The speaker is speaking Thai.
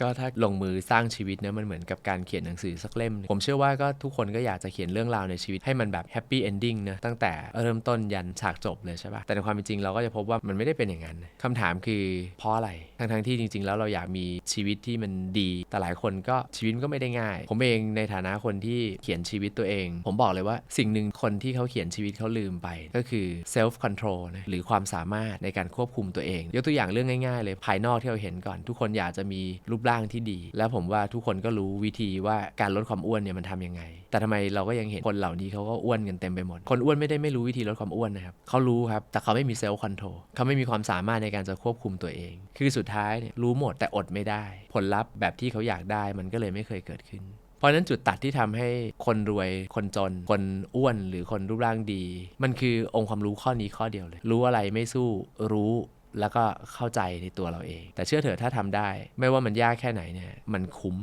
ก็ถ้าลงมือสร้างชีวิตเนะมันเหมือนกับการเขียนหนังสือสักเล่ม ผมเชื่อว่าก็ทุกคนก็อยากจะเขียนเรื่องราวในชีวิตให้มันแบบแฮปปี้เอนดิ้งนะตั้งแต่เริ่มต้นยันฉากจบเลยใช่ปะแต่ในความเป็นจริงเราก็จะพบว่ามันไม่ได้เป็นอย่างนั้นคำถามคือเพราะอะไร ทั้งๆที่จริง ๆ แล้วเราอยากมีชีวิตที่มันดี แต่หลายคนก็ชีวิตก็ไม่ได้ง่าย ผมเองในฐานะคนที่เขียนชีวิตตัวเอง ผมบอกเลยว่าสิ่งหนึ่ง คนที่เขาเขียนชีวิตเขาลืมไป ก็คือ self control นะหรือความสามารถในการควบคุมตัวเอง ยกตัวอย่างเรื่องง่ายๆ เลยภายนอกที่เราเห็นก่อน ทุกคนอยากจะมีรูปร่างที่ดี แล้วผมว่าทุกคนก็รู้วิธีว่าการลดความอ้วนเนี่ยมันทำยังไง แต่ทำไมเราก็ยังเห็นคนเหล่านี้เขาก็อ้วนกันเต็มไปหมด คนอ้วนไม่ได้ไม่รู้วิธีลดความอ้วนนะครับเขารู้ครับแต่เขาไม่มีเซลล์คอนโทรลเขาไม่มีความสามารถในการจะควบคุมตัวเอง คือสุดท้ายเนี่ยรู้หมดแต่อดไม่ได้ ผลลัพธ์แบบที่เขาอยากได้มันก็เลยไม่เคยเกิดขึ้น ราะฉะนั้นจุดตัดที่ทำให้คนรวยคนจน คนอ้วนหรือคนรูปร่างดี มันคือองค์ความรู้ข้อนี้ข้อเดียวเลย รู้อะไรไม่สู้รู้แล้วก็เข้าใจในตัวเราเอง แต่เชื่อเถอะถ้าทำได้ ไม่ว่ามันยากแค่ไหนเนี่ยมันคุ้ม